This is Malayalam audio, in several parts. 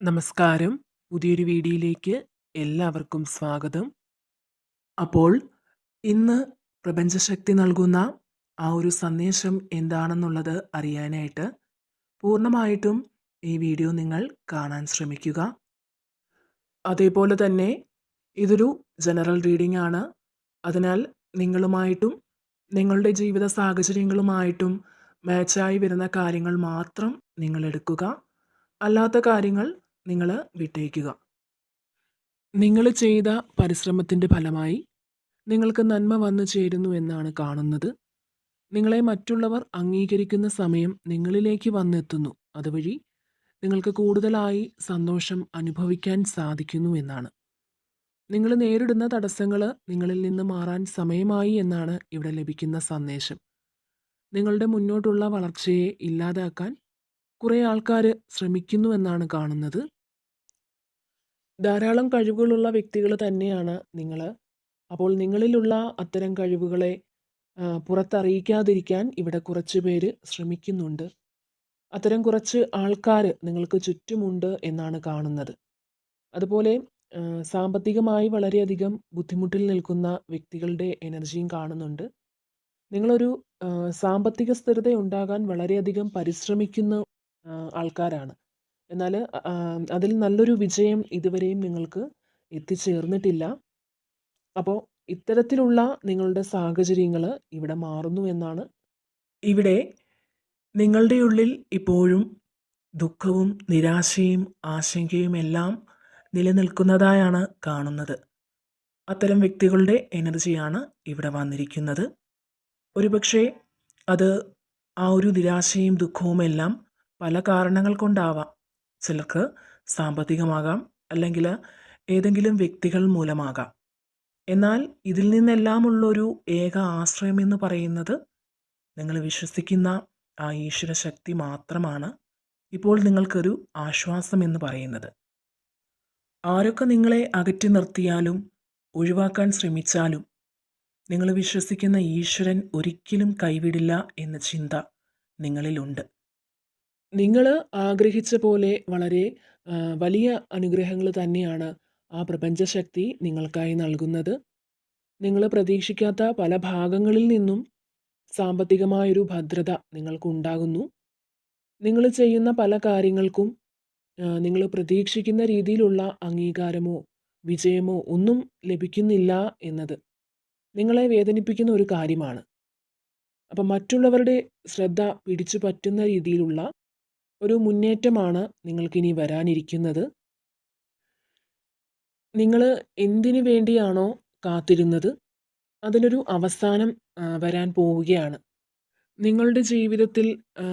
നമസ്കാരം. പുതിയൊരു വീഡിയോയിലേക്ക് എല്ലാവർക്കും സ്വാഗതം. അപ്പോൾ ഇന്ന് പ്രപഞ്ചശക്തി നൽകുന്ന ആ ഒരു സന്ദേശം എന്താണെന്നുള്ളത് അറിയാനായിട്ട് പൂർണമായിട്ടും ഈ വീഡിയോ നിങ്ങൾ കാണാൻ ശ്രമിക്കുക. അതേപോലെ തന്നെ ഇതൊരു ജനറൽ റീഡിംഗ് ആണ്. അതിനാൽ നിങ്ങളുമായിട്ടും നിങ്ങളുടെ ജീവിത സാഹചര്യങ്ങളുമായിട്ടും മാച്ചായി വരുന്ന കാര്യങ്ങൾ മാത്രം നിങ്ങൾ എടുക്കുക. അല്ലാത്ത കാര്യങ്ങൾ നിങ്ങൾ വിട്ടയക്കുക നിങ്ങൾ ചെയ്ത പരിശ്രമത്തിന്റെ ഫലമായി നിങ്ങൾക്ക് നന്മ വന്നു ചേരുന്നു എന്നാണ് കാണുന്നത്. നിങ്ങളെ മറ്റുള്ളവർ അംഗീകരിക്കുന്ന സമയം നിങ്ങളിലേക്ക് വന്നെത്തുന്നു. അതുവഴി നിങ്ങൾക്ക് കൂടുതലായി സന്തോഷം അനുഭവിക്കാൻ സാധിക്കുന്നു എന്നാണ്. നിങ്ങൾ നേരിടുന്ന തടസ്സങ്ങൾ നിങ്ങളിൽ നിന്ന് മാറാൻ സമയമായി എന്നാണ് ഇവിടെ ലഭിക്കുന്ന സന്ദേശം. നിങ്ങളുടെ മുന്നോട്ടുള്ള വളർച്ചയെ ഇല്ലാതാക്കാൻ കുറേ ആൾക്കാർ ശ്രമിക്കുന്നുവെന്നാണ് കാണുന്നത്. ധാരാളം കഴിവുകളുള്ള വ്യക്തികൾ തന്നെയാണ് നിങ്ങൾ അപ്പോൾ നിങ്ങളിലുള്ള അത്തരം കഴിവുകളെ പുറത്തറിയിക്കാതിരിക്കാൻ ഇവിടെ കുറച്ച് പേര് ശ്രമിക്കുന്നുണ്ട്. അത്തരം കുറച്ച് ആൾക്കാർ നിങ്ങൾക്ക് ചുറ്റുമുണ്ട് എന്നാണ് കാണുന്നത്. അതുപോലെ സാമ്പത്തികമായി വളരെയധികം ബുദ്ധിമുട്ടിൽ നിൽക്കുന്ന വ്യക്തികളുടെ എനർജിയും കാണുന്നുണ്ട്. നിങ്ങളൊരു സാമ്പത്തിക സ്ഥിരത ഉണ്ടാകാൻ വളരെയധികം പരിശ്രമിക്കുന്ന ആൾക്കാരാണ്. എന്നാൽ അതിൽ നല്ലൊരു വിജയം ഇതുവരെയും നിങ്ങൾക്ക് എത്തിച്ചേർന്നിട്ടില്ല. അപ്പോൾ ഇത്തരത്തിലുള്ള നിങ്ങളുടെ സാഹചര്യങ്ങൾ ഇവിടെ മാറുന്നു എന്നാണ്. ഇവിടെ നിങ്ങളുടെ ഉള്ളിൽ ഇപ്പോഴും ദുഃഖവും നിരാശയും ആശങ്കയും എല്ലാം നിലനിൽക്കുന്നതായാണ് കാണുന്നത്. അത്തരം വ്യക്തികളുടെ എനർജിയാണ് ഇവിടെ വന്നിരിക്കുന്നത്. ഒരുപക്ഷെ അത് ആ ഒരു നിരാശയും ദുഃഖവും എല്ലാം പല കാരണങ്ങൾ കൊണ്ടാവാം. ചിലർക്ക് സാമ്പത്തികമാകാം അല്ലെങ്കിൽ ഏതെങ്കിലും വ്യക്തികൾ മൂലമാകാം. എന്നാൽ ഇതിൽ നിന്നെല്ലാമുള്ളൊരു ഏക ആശ്രയം എന്ന് പറയുന്നത് നിങ്ങൾ വിശ്വസിക്കുന്ന ആ ഈശ്വര ശക്തി മാത്രമാണ് ഇപ്പോൾ നിങ്ങൾക്കൊരു ആശ്വാസം എന്ന് പറയുന്നത്. ആരൊക്കെ നിങ്ങളെ അകറ്റി നിർത്തിയാലും ഒഴിവാക്കാൻ ശ്രമിച്ചാലും നിങ്ങൾ വിശ്വസിക്കുന്ന ഈശ്വരൻ ഒരിക്കലും കൈവിടില്ല എന്ന ചിന്ത നിങ്ങളിലുണ്ട്. നിങ്ങൾ ആഗ്രഹിച്ച പോലെ വളരെ വലിയ അനുഗ്രഹങ്ങൾ തന്നെയാണ് ആ പ്രപഞ്ചശക്തി നിങ്ങൾക്കായി നൽകുന്നത്. നിങ്ങൾ പ്രതീക്ഷിക്കാത്ത പല ഭാഗങ്ങളിൽ നിന്നും സാമ്പത്തികമായൊരു ഭദ്രത നിങ്ങൾക്കുണ്ടാകുന്നു. നിങ്ങൾ ചെയ്യുന്ന പല കാര്യങ്ങൾക്കും നിങ്ങൾ പ്രതീക്ഷിക്കുന്ന രീതിയിലുള്ള അംഗീകാരമോ വിജയമോ ഒന്നും ലഭിക്കുന്നില്ല എന്നത് നിങ്ങളെ വേദനിപ്പിക്കുന്ന ഒരു കാര്യമാണ്. അപ്പം മറ്റുള്ളവരുടെ ശ്രദ്ധ പിടിച്ചു പറ്റുന്ന രീതിയിലുള്ള ഒരു മുന്നേറ്റമാണ് നിങ്ങൾക്കിനി വരാനിരിക്കുന്നത്. നിങ്ങൾ എന്തിനു വേണ്ടിയാണോ കാത്തിരുന്നത്? അതിനൊരു അവസാനം വരാൻ പോവുകയാണ്. നിങ്ങളുടെ ജീവിതത്തിൽ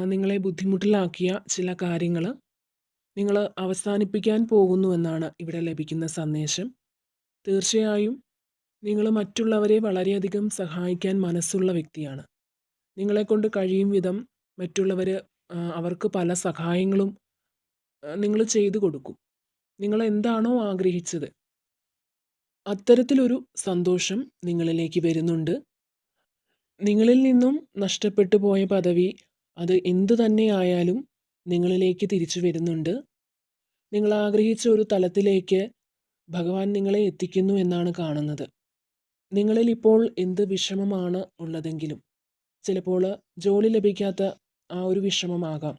നിങ്ങളെ ബുദ്ധിമുട്ടിലാക്കിയ ചില കാര്യങ്ങൾ നിങ്ങൾ അവസാനിപ്പിക്കാൻ പോകുന്നു എന്നാണ് ഇവിടെ ലഭിക്കുന്ന സന്ദേശം. തീർച്ചയായും നിങ്ങൾ മറ്റുള്ളവരെ വളരെയധികം സഹായിക്കാൻ മനസ്സുള്ള വ്യക്തിയാണ്. നിങ്ങളെക്കൊണ്ട് കഴിയും വിധം മറ്റുള്ളവർ അവർക്ക് പല സഹായങ്ങളും നിങ്ങൾ ചെയ്തു കൊടുക്കും. നിങ്ങൾ എന്താണോ ആഗ്രഹിച്ചത് അത്തരത്തിലൊരു സന്തോഷം നിങ്ങളിലേക്ക് വരുന്നുണ്ട്. നിങ്ങളിൽ നിന്നും നഷ്ടപ്പെട്ടു പോയ പദവി അത് എന്തു തന്നെയായാലും നിങ്ങളിലേക്ക് തിരിച്ചു വരുന്നുണ്ട്. നിങ്ങൾ ആഗ്രഹിച്ച ഒരു തലത്തിലേക്ക് ഭഗവാൻ നിങ്ങളെ എത്തിക്കുന്നു എന്നാണ് കാണുന്നത്. നിങ്ങളിൽ ഇപ്പോൾ എന്ത് വിഷമമാണ് ഉള്ളതെങ്കിലും ചിലപ്പോൾ ജോലി ലഭിക്കാത്ത ആ ഒരു വിഷമമാകാം.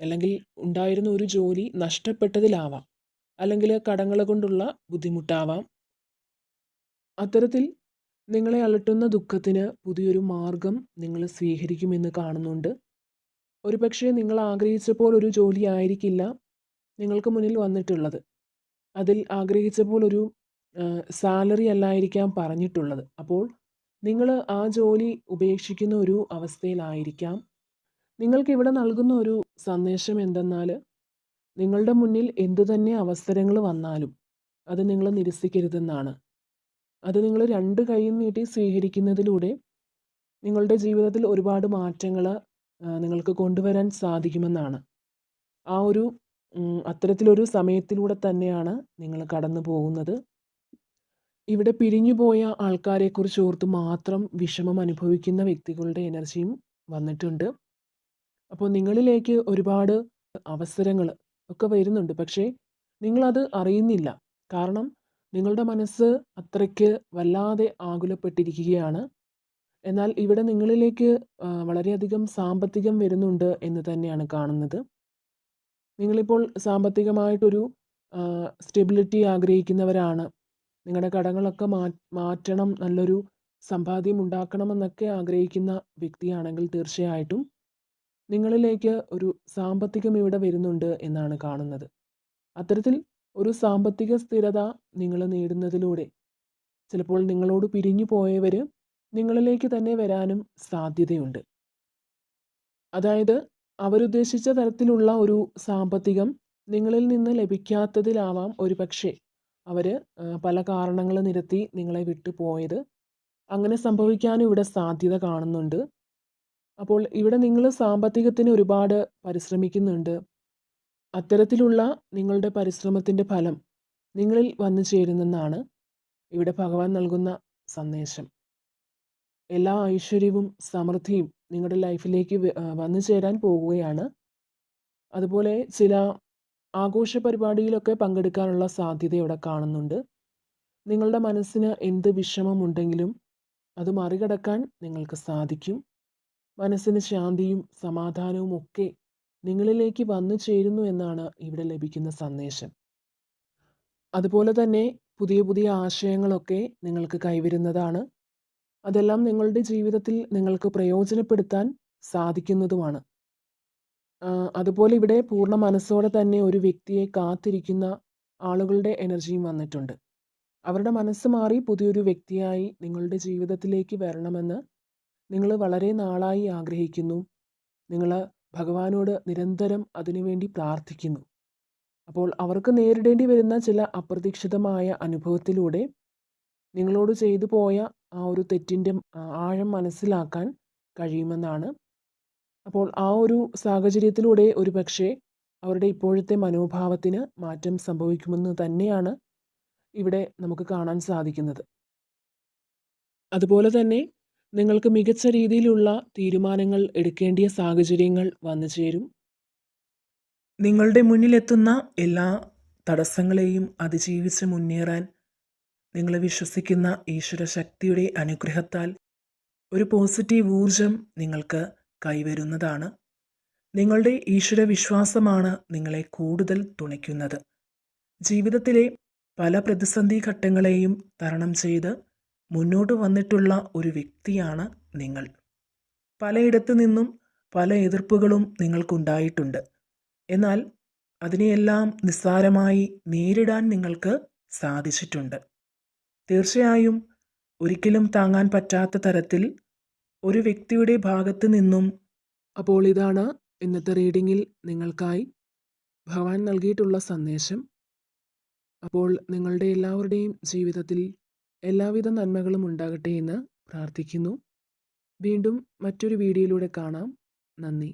അല്ലെങ്കിൽ ഉണ്ടായിരുന്ന ഒരു ജോലി നഷ്ടപ്പെട്ടതിലാവാം. അല്ലെങ്കിൽ കടങ്ങളെ കൊണ്ടുള്ള ബുദ്ധിമുട്ടാവാം. അത്തരത്തിൽ നിങ്ങളെ അലട്ടുന്ന ദുഃഖത്തിന് പുതിയൊരു മാർഗം നിങ്ങൾ സ്വീകരിക്കുമെന്ന് കാണുന്നുണ്ട്. ഒരുപക്ഷെ നിങ്ങൾ ആഗ്രഹിച്ചപ്പോൾ ഒരു ജോലി ആയിരിക്കില്ല നിങ്ങൾക്ക് മുന്നിൽ വന്നിട്ടുള്ളത്. അതിൽ ആഗ്രഹിച്ചപ്പോൾ ഒരു സാലറി അല്ലായിരിക്കാം പറഞ്ഞിട്ടുള്ളത്. അപ്പോൾ നിങ്ങൾ ആ ജോലി ഉപേക്ഷിക്കുന്ന ഒരു അവസ്ഥയിലായിരിക്കാം. നിങ്ങൾക്ക് ഇവിടെ നൽകുന്ന ഒരു സന്ദേശം എന്തെന്നാൽ നിങ്ങളുടെ മുന്നിൽ എന്തു തന്നെ അവസരങ്ങൾ വന്നാലും അത് നിങ്ങൾ നിരസിക്കരുതെന്നാണ്. അത് നിങ്ങൾ രണ്ട് കൈയും നീട്ടി സ്വീകരിക്കുന്നതിലൂടെ നിങ്ങളുടെ ജീവിതത്തിൽ ഒരുപാട് മാറ്റങ്ങൾ നിങ്ങൾക്ക് കൊണ്ടുവരാൻ സാധിക്കുമെന്നാണ്. ആ ഒരു അത്തരത്തിലൊരു സമയത്തിലൂടെ തന്നെയാണ് നിങ്ങൾ കടന്നു പോകുന്നത്. ഇവിടെ പിരിഞ്ഞുപോയ ആൾക്കാരെക്കുറിച്ച് ഓർത്ത് മാത്രം വിഷമം അനുഭവിക്കുന്ന വ്യക്തികളുടെ എനർജിയും വന്നിട്ടുണ്ട്. അപ്പോൾ നിങ്ങളിലേക്ക് ഒരുപാട് അവസരങ്ങൾ ഒക്കെ വരുന്നുണ്ട്. പക്ഷേ നിങ്ങളത് അറിയുന്നില്ല. കാരണം നിങ്ങളുടെ മനസ്സ് അത്രയ്ക്ക് വല്ലാതെ ആകുലപ്പെട്ടിരിക്കുകയാണ്. എന്നാൽ ഇവിടെ നിങ്ങളിലേക്ക് വളരെയധികം സാമ്പത്തികം വരുന്നുണ്ട് എന്ന് തന്നെയാണ് കാണുന്നത്. നിങ്ങളിപ്പോൾ സാമ്പത്തികമായിട്ടൊരു സ്റ്റെബിലിറ്റി ആഗ്രഹിക്കുന്നവരാണ്. നിങ്ങളുടെ കടങ്ങളൊക്കെ മാ മാറ്റണം നല്ലൊരു സമ്പാദ്യം ഉണ്ടാക്കണമെന്നൊക്കെ ആഗ്രഹിക്കുന്ന വ്യക്തിയാണെങ്കിൽ തീർച്ചയായിട്ടും നിങ്ങളിലേക്ക് ഒരു സാമ്പത്തികം ഇവിടെ വരുന്നുണ്ട് എന്നാണ് കാണുന്നത്. അത്തരത്തിൽ ഒരു സാമ്പത്തിക സ്ഥിരത നിങ്ങൾ നേടുന്നതിലൂടെ ചിലപ്പോൾ നിങ്ങളോട് പിരിഞ്ഞു പോയവർ നിങ്ങളിലേക്ക് തന്നെ വരാനും സാധ്യതയുണ്ട്. അതായത് അവരുദ്ദേശിച്ച തരത്തിലുള്ള ഒരു സാമ്പത്തികം നിങ്ങളിൽ നിന്ന് ലഭിക്കാത്തതിലാവാം ഒരു പക്ഷേ അവർ പല കാരണങ്ങൾ നിരത്തി നിങ്ങളെ വിട്ടു പോയത് അങ്ങനെ സംഭവിക്കാനും ഇവിടെ സാധ്യത കാണുന്നുണ്ട്. അപ്പോൾ ഇവിടെ നിങ്ങൾ സാമ്പത്തികത്തിന് ഒരുപാട് പരിശ്രമിക്കുന്നുണ്ട്. അത്തരത്തിലുള്ള നിങ്ങളുടെ പരിശ്രമത്തിന്റെ ഫലം നിങ്ങളിൽ വന്നു ചേരുന്നെന്നാണ് ഇവിടെ ഭഗവാൻ നൽകുന്ന സന്ദേശം. എല്ലാ ഐശ്വര്യവും സമൃദ്ധിയും നിങ്ങളുടെ ലൈഫിലേക്ക് വന്നു ചേരാൻ പോവുകയാണ് അതുപോലെ ചില ആഘോഷ പരിപാടിയിലൊക്കെ പങ്കെടുക്കാനുള്ള സാധ്യത ഇവിടെ കാണുന്നുണ്ട്. നിങ്ങളുടെ മനസ്സിന് എന്ത് വിഷമമുണ്ടെങ്കിലും അത് മറികടക്കാൻ നിങ്ങൾക്ക് സാധിക്കും. മനസ്സിന് ശാന്തിയും സമാധാനവും ഒക്കെ നിങ്ങളിലേക്ക് വന്നു ചേരുന്നു എന്നാണ് ഇവിടെ ലഭിക്കുന്ന സന്ദേശം. അതുപോലെ തന്നെ പുതിയ പുതിയ ആശയങ്ങളൊക്കെ നിങ്ങൾക്ക് കൈവരുന്നതാണ്. അതെല്ലാം നിങ്ങളുടെ ജീവിതത്തിൽ നിങ്ങൾക്ക് പ്രയോജനപ്പെടുത്താൻ സാധിക്കുന്നതുമാണ്. അതുപോലെ ഇവിടെ പൂർണ മനസ്സോടെ തന്നെ ഒരു വ്യക്തിയെ കാത്തിരിക്കുന്ന ആളുകളുടെ എനർജിയും വന്നിട്ടുണ്ട്. അവരുടെ മനസ്സ് മാറി പുതിയൊരു വ്യക്തിയായി നിങ്ങളുടെ ജീവിതത്തിലേക്ക് വരണമെന്ന് നിങ്ങൾ വളരെ നാളായി ആഗ്രഹിക്കുന്നു. നിങ്ങൾ ഭഗവാനോട് നിരന്തരം അതിനുവേണ്ടി പ്രാർത്ഥിക്കുന്നു. അപ്പോൾ അവർക്ക് നേരിടേണ്ടി വരുന്ന ചില അപ്രതീക്ഷിതമായ അനുഭവത്തിലൂടെ നിങ്ങളോട് ചെയ്തു പോയ ആ ഒരു തെറ്റിന്റെ ആഴം മനസ്സിലാക്കാൻ കഴിയുമെന്നാണ്. അപ്പോൾ ആ ഒരു സാഹചര്യത്തിലൂടെ ഒരു അവരുടെ ഇപ്പോഴത്തെ മനോഭാവത്തിന് മാറ്റം സംഭവിക്കുമെന്ന് തന്നെയാണ് ഇവിടെ നമുക്ക് കാണാൻ സാധിക്കുന്നത്. അതുപോലെ തന്നെ നിങ്ങൾക്ക് മികച്ച രീതിയിലുള്ള തീരുമാനങ്ങൾ എടുക്കേണ്ടിയ സാഹചര്യങ്ങൾ വന്നു ചേരും. നിങ്ങളുടെ മുന്നിലെത്തുന്ന എല്ലാ തടസ്സങ്ങളെയും അതിജീവിച്ച് മുന്നേറാൻ നിങ്ങൾ വിശ്വസിക്കുന്ന ഈശ്വര ശക്തിയുടെ അനുഗ്രഹത്താൽ ഒരു പോസിറ്റീവ് ഊർജം നിങ്ങൾക്ക് കൈവരുന്നതാണ്. നിങ്ങളുടെ ഈശ്വര വിശ്വാസമാണ് നിങ്ങളെ കൂടുതൽ തുണയ്ക്കുന്നത്. ജീവിതത്തിലെ പല പ്രതിസന്ധി ഘട്ടങ്ങളെയും തരണം ചെയ്ത് മുന്നോട്ട് വന്നിട്ടുള്ള ഒരു വ്യക്തിയാണ് നിങ്ങൾ. പലയിടത്തു നിന്നും പല എതിർപ്പുകളും നിങ്ങൾക്കുണ്ടായിട്ടുണ്ട്. എന്നാൽ അതിനെയെല്ലാം നിസ്സാരമായി നേരിടാൻ നിങ്ങൾക്ക് സാധിച്ചിട്ടുണ്ട്. തീർച്ചയായും ഒരിക്കലും താങ്ങാൻ പറ്റാത്ത തരത്തിൽ ഒരു വ്യക്തിയുടെ ഭാഗത്ത് നിന്നും അപ്പോൾ ഇതാണ് ഇന്നത്തെ റീഡിങ്ങിൽ നിങ്ങൾക്കായി ഭഗവാൻ നൽകിയിട്ടുള്ള സന്ദേശം. അപ്പോൾ നിങ്ങളുടെ എല്ലാവരുടെയും ജീവിതത്തിൽ എല്ലാവിധ നന്മകളും ഉണ്ടാകട്ടെ എന്ന് പ്രാർത്ഥിക്കുന്നു. വീണ്ടും മറ്റൊരു വീഡിയോയിലൂടെ കാണാം. നന്ദി.